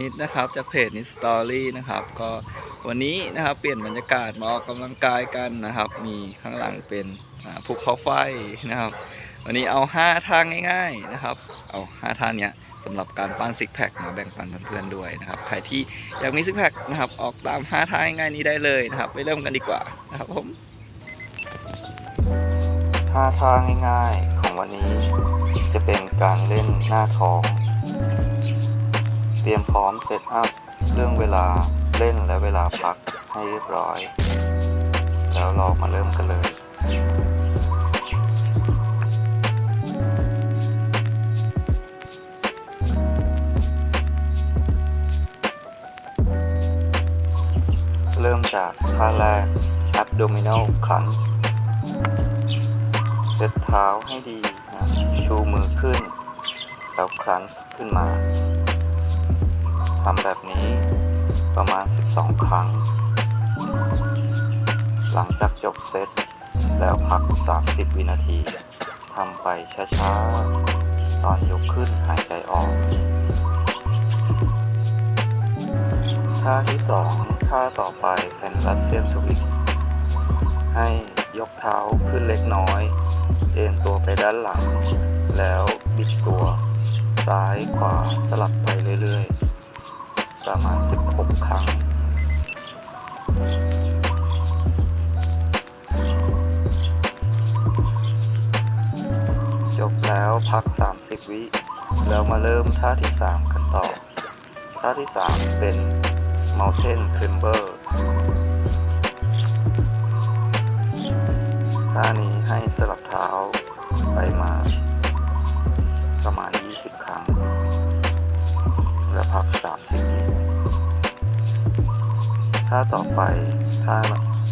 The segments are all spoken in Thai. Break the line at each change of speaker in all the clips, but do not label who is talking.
นิดนะครับจากเพจนิสตอรี่นะครับก็วันนี้นะครับเปลี่ยนบรรยากาศมาออกกำลังกายกันนะครับ มีข้างหลังเป็นภูเขาไฟนะครับ วันนี้เอา 5ทางง่ายๆนะครับ เอา 5ท่าเนี้ยสำหรับการปั้นซิกแพคมาแบ่งปันเพื่อนๆด้วยนะครับใครที่อยากมีซิกแพคนะครับออกตาม 5ท่าง่ายๆนี้ได้เลยนะครับ ไปเริ่มกันดีกว่านะครับผม5ท่าง่ายๆ ของวันนี้จะเป็นการเล่นหน้าท้อง เตรียมพร้อมเซตอัพเรื่องเวลาเล่นและเวลาพักให้เรียบร้อย แล้วเรามาเริ่มกันเลย เริ่มจากท่าแรก abdominal crunch เซตเท้าให้ดีนะชูมือขึ้น แล้วครันช์ขึ้นมา ทำแบบนี้ประมาณ 12 ครั้ง หลังจากจบเซตแล้วพัก 30 วินาทีทำไปช้าๆ ตอนยกขึ้นหายใจออกท่าที่ 2 ท่าต่อไปเป็นรัสเซียนทวิกให้ยกเท้าขึ้นเล็กน้อย เอ็นตัวไปด้านหลัง แล้วบิดตัว ซ้ายขวาสลับไปเรื่อยๆ ประมาณ 16 ครั้ง จบแล้วพัก 30 วิแล้วมาเริ่มท่าที่ 3 กันต่อ ท่าที่ 3 เป็น Mountain Climber ท่านี้ให้สลับเท้าไปมาประมาณ 20 ครั้ง แล้วพัก 30วิ ท่าต่อไปท่า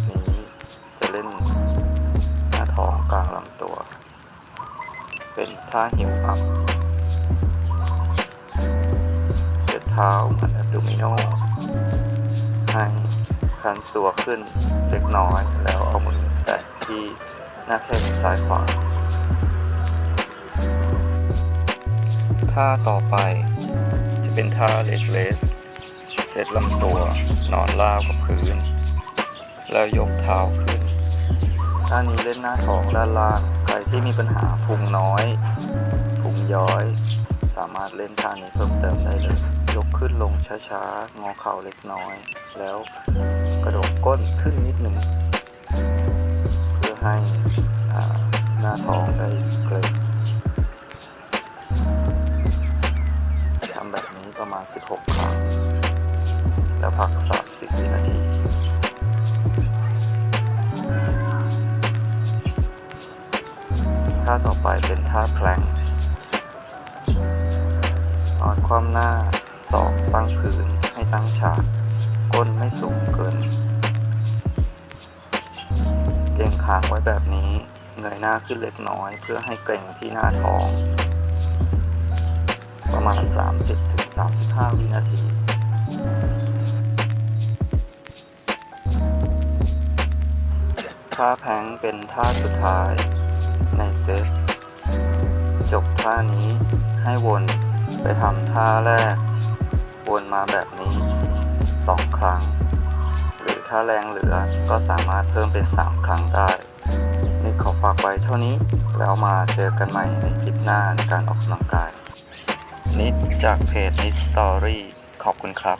นี้จะเล่นหน้าท้องกลางลำตัว เป็นท่าหิวอัพเช็ดเท้าเหมือนอดดูมิโนให้คันตัวขึ้นเล็กน้อยแล้วเอามือแตะที่หน้าแข้งซ้ายขวาท่าต่อไปจะเป็นท่าเลกเลส เซตลำตัวนอนราบกับพื้น แล้วยกเท้าขึ้นท่านี้เล่นหน้าท้องด้านล่างใครที่มีปัญหาพุงน้อยพุงย้อย สามารถเล่นท่านี้เพิ่มเติมได้เลยยกขึ้นลงช้าๆงอเข่าเล็กน้อย แล้วกระโดดก้นขึ้นนิดหนึ่งเพื่อให้หน้าท้องได้เกร็งทำแบบนี้ประมาณ 16 ครั้ง แล้วพัก 30 วินาที ท่าต่อไปเป็นท่าแพลงนอนคว่ำหน้าศอกตั้งพื้นให้ตั้งฉาก ก้นไม่สูงเกิน เกรงคางไว้แบบนี้เงยหน้าขึ้นเล็กน้อยเพื่อให้เกรงที่หน้าท้อง ประมาณ 30-35 วินาที ท่าแพงเป็นท่าสุดท้ายในเซต จบท่านี้ให้วนไปทำท่าแรก วนมาแบบนี้ 2 ครั้ง หรือถ้าแรงเหลือก็สามารถเพิ่มเป็น 3 ครั้งได้นี่ขอฝากไว้เท่านี้แล้วมาเจอกันใหม่ในคลิปหน้าในการออกกำลังกายนิดจากเพจนิสตอรี่ขอบคุณครับ